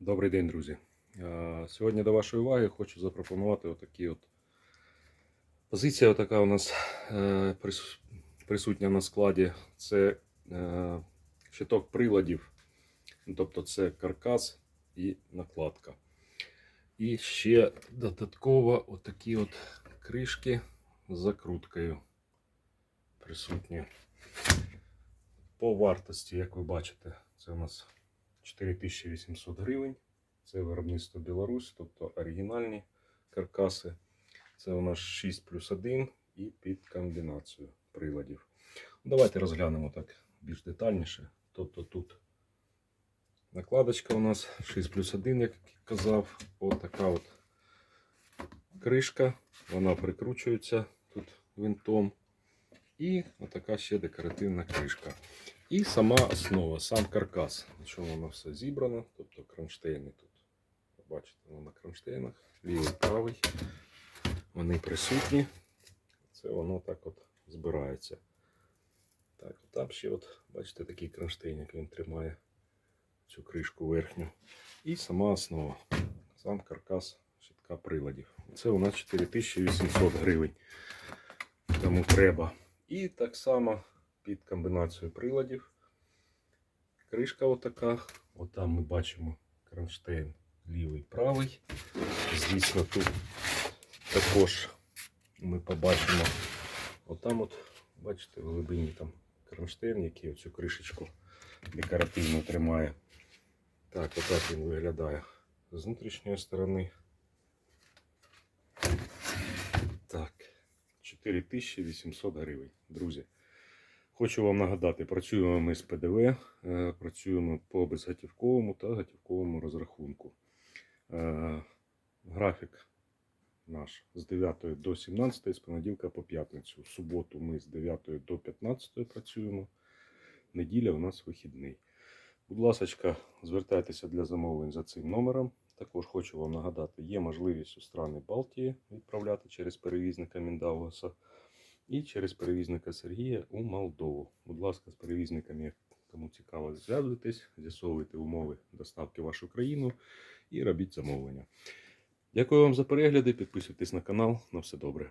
Добрий день, друзі. Е, Сьогодні до вашої уваги хочу запропонувати отакі от. Позиція така у нас е, присутня на складі. Це е, щиток приладів, тобто це каркас і накладка. І ще додатково отакі от кришки з закруткою присутні. По вартості, як ви бачите, це у нас 4800 гривень. Це виробництво Білорусь, тобто оригінальні каркаси. Це у нас 6 плюс 1 і під комбінацію приладів. Давайте розглянемо так більш детальніше. Тобто тут накладочка у нас 6 плюс 1, як казав. Ось така от кришка. Вона прикручується тут винтом. І отака ще декоративна кришка. І сама основа, сам каркас. На чому воно все зібрано, тобто кронштейни тут. Бачите, воно на кронштейнах, лівий правий. Вони присутні. Це воно так от збирається. Так, там ще, от, бачите, такий кронштейн, як він тримає цю кришку верхню. І сама основа, сам каркас щитка приладів. Це у нас 4800 гривень. Тому треба. І так само під комбінацію приладів. Кришка отака. Отам ми бачимо кронштейн лівий правий. Звісно, тут також ми побачимо. Отам, от, бачите, в глибині там кронштейн, який оцю кришечку декоративно тримає. Так, отак він виглядає з внутрішньої сторони. Так, 4800 гривень, друзі. Хочу вам нагадати, працюємо ми з ПДВ, е, працюємо по безготівковому та готівковому розрахунку. Е, Графік наш з 9 до 17, з понеділка по п'ятницю. В суботу ми з 9 до 15 працюємо. Неділя у нас вихідний. Будь ласка, звертайтеся для замовлень за цим номером. Також хочу вам нагадати, є можливість у страни Балтії відправляти через перевізника Міндаугаса і через перевізника Сергія у Молдову. Будь ласка, з перевізниками, кому цікаво, зв'язуйтесь, з'ясовуйте умови доставки в вашу країну і робіть замовлення. Дякую вам за перегляди. Підписуйтесь на канал. На все добре.